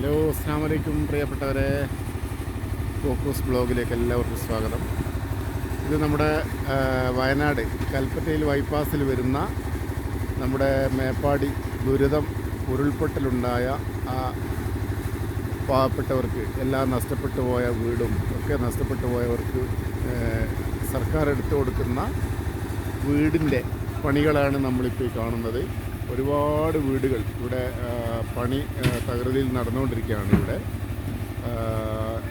Hello അസ്സാം വലൈക്കും പ്രിയപ്പെട്ടവരെ. ഫോക്കസ് ബ്ലോഗിലേക്ക് എല്ലാവർക്കും സ്വാഗതം. ഇത് നമ്മുടെ വയനാട് കൽപ്പറ്റയിൽ ബൈപ്പാസിൽ വരുന്ന നമ്മുടെ മേപ്പാടി ദുരിതം ഉരുൾപൊട്ടലുണ്ടായ ആ പാവപ്പെട്ടവർക്ക് എല്ലാം നഷ്ടപ്പെട്ടു പോയ വീടും ഒക്കെ നഷ്ടപ്പെട്ടു പോയവർക്ക് സർക്കാർ എടുത്തു കൊടുക്കുന്ന വീടിന്റെ പണികളാണ് നമ്മളിപ്പോൾ കാണുന്നത്. ഒരുപാട് വീടുകൾ ഇവിടെ പണി തകൃതിയിൽ നടന്നുകൊണ്ടിരിക്കുകയാണ് ഇവിടെ.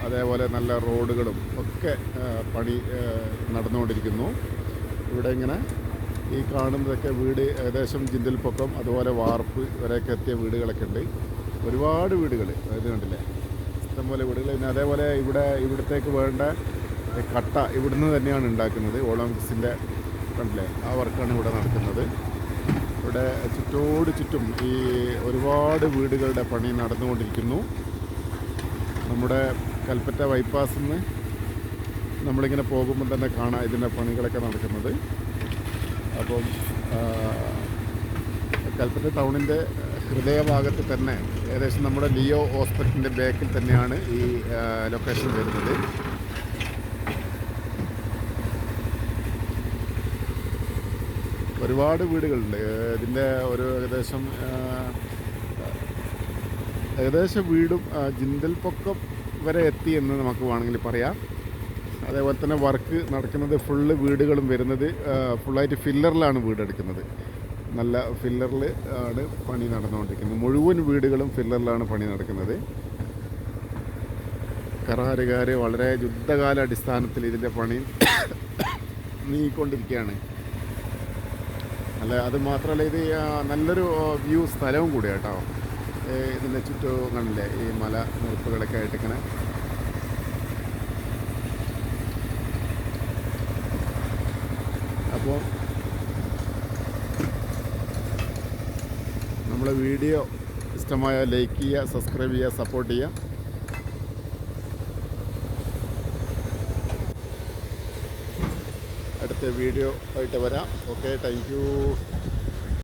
അതേപോലെ നല്ല റോഡുകളും ഒക്കെ പണി നടന്നുകൊണ്ടിരിക്കുന്നു. ഇവിടെ ഇങ്ങനെ ഈ കാണുന്നതൊക്കെ വീട് ഏകദേശം ജിന്തൽ പൊക്കം അതുപോലെ വാർപ്പ് വരെയൊക്കെ എത്തിയ വീടുകളൊക്കെ ഉണ്ട്. ഒരുപാട് വീടുകൾ ഇത് കണ്ടില്ലേ? ഇഷ്ടംപോലെ വീടുകൾ. പിന്നെ അതേപോലെ ഇവിടെ ഇവിടത്തേക്ക് വേണ്ട കട്ട ഇവിടുന്ന് തന്നെയാണ് ഉണ്ടാക്കുന്നത്. ഓളോമിക്സിന്റെ കണ്ടില്ലേ? ആ വർക്കാണ് ഇവിടെ നടക്കുന്നത്. ഇവിടെ ചുറ്റോട് ചുറ്റും ഈ ഒരുപാട് വീടുകളുടെ പണി നടന്നുകൊണ്ടിരിക്കുന്നു. നമ്മുടെ കൽപ്പറ്റ ബൈപ്പാസിൽ നിന്ന് നമ്മളിങ്ങനെ പോകുമ്പോൾ തന്നെ കാണാം ഇതിന്റെ പണികളൊക്കെ നടക്കുന്നത്. അപ്പം കൽപ്പറ്റ ടൗണിന്റെ ഹൃദയഭാഗത്ത് തന്നെ ഏകദേശം നമ്മുടെ ലിയോ ഹോസ്പിറ്റലിന്റെ ബാക്കിൽ തന്നെയാണ് ഈ ലൊക്കേഷൻ വരുന്നത്. ഒരുപാട് വീടുകളുണ്ട്. ഇതിന്റെ ഒരു ഏകദേശം ഏകദേശം വീടും ജിന്തൽ പൊക്കം വരെ എത്തി എന്ന് നമുക്ക് വേണമെങ്കിൽ പറയാം. അതേപോലെ തന്നെ വർക്ക് നടക്കുന്നത് ഫുള്ള് വീടുകളും വരുന്നത് ഫുള്ളായിട്ട് ഫില്ലറിലാണ് വീടെടുക്കുന്നത്. നല്ല ഫില്ലറിൽ ആണ് പണി നടന്നുകൊണ്ടിരിക്കുന്നത്. മുഴുവൻ വീടുകളും ഫില്ലറിലാണ് പണി നടക്കുന്നത്. കരാറുകാർ വളരെ യുദ്ധകാല അടിസ്ഥാനത്തിൽ ഇതിന്റെ പണി നീങ്ങിക്കൊണ്ടിരിക്കുകയാണ്. അല്ല? അത് മാത്രമല്ല ഇത് നല്ലൊരു വ്യൂ സ്ഥലവും കൂടി കേട്ടോ ഇതിന്റെ ചുറ്റും കണ്ടില്ലേ? ഈ മല നിരപ്പുകളൊക്കെ ആയിട്ട് ഇങ്ങനെ അപ്പോൾ നമ്മളെ വീഡിയോ ഇഷ്ടമായ ലൈക്ക് ചെയ്യുക സബ്സ്ക്രൈബ് ചെയ്യുക സപ്പോർട്ട് ചെയ്യുക. അടുത്ത വീഡിയോ ആയിട്ട് വരാം. Okay thank